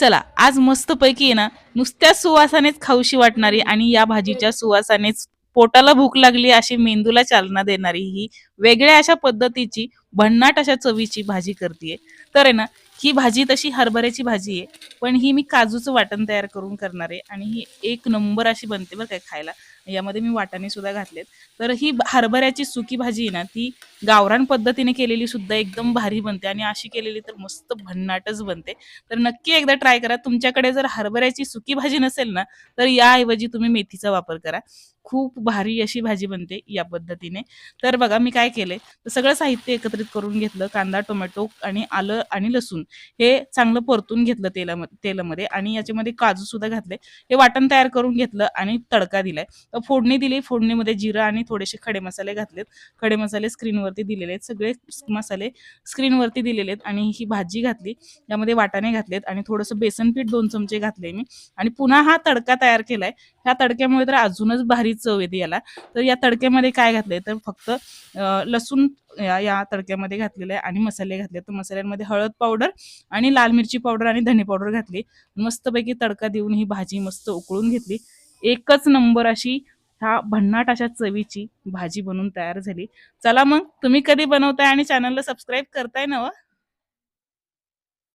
चला आज मस्तपैकी आहे ना नुसत्या सुवासानेच खाऊशी वाटणारी आणि या भाजीच्या सुवासानेच पोटाला भूक लागली अशी मेंदूला चालना देणारी ही वेगळ्या अशा पद्धतीची भन्नाट अशा चवीची भाजी करते तर आहे ना ही भाजी तशी हरभऱ्याची भाजी आहे पण ही मी काजूचं वाटण तयार करून करणार आहे आणि ही एक नंबर अशी बनते बरं काय खायला. यामध्ये मी वाटाणे सुद्धा घातलेत. तर ही हरभऱ्याची सुकी भाजी आहे ना ती गावरान पद्धतीने केलेली सुद्धा एकदम भारी बनते आणि अशी केलेली तर मस्त भन्नाटच बनते. तर नक्की एकदा ट्राय करा. तुमच्याकडे जर हरभऱ्याची सुकी भाजी नसेल ना तर याऐवजी तुम्ही मेथीचा वापर करा. खूप भारी अशी भाजी बनते या पद्धतीने. तर बघा मी काय केलंय? तर सगळं साहित्य एकत्रित करून घेतलं. कांदा टोमॅटो आणि आलं आणि लसूण हे चांगलं परतून घेतलं तेलामध्ये तेलामध्ये आणि याच्यामध्ये काजू सुद्धा घातले. हे वाटण तयार करून घेतलं आणि तडका दिलाय. तर फोडणी दिली. फोडणीमध्ये जिरं आणि थोडेसे खडे मसाले घातलेत. खडे मसाले स्क्रीनवरती दिलेले आहेत. सगळे मसाले स्क्रीनवरती दिलेले आहेत आणि ही भाजी घातली. यामध्ये वाटाणे घातलेत आणि थोडंसं बेसन पीठ दोन चमचे घातले मी. आणि पुन्हा हा तडका तयार केलाय. ह्या तडक्यामुळे तर अजूनच भारी चव येते याला. तर या तडक्यामध्ये काय घातलंय? तर फक्त लसूण या या तडक्यामध्ये घातलेलं आहे आणि मसाले घातले तर मसाल्यांमध्ये हळद पावडर आणि लाल मिरची पावडर आणि धने पावडर घातली. मस्तपैकी तडका देऊन ही भाजी मस्त उकळून घेतली. एकच नंबर अशी ह्या भन्नाट अशा चवीची भाजी बनवून तयार झाली चला मग तुम्ही कधी बनवताय आणि चॅनलला सबस्क्राईब करताय ना व?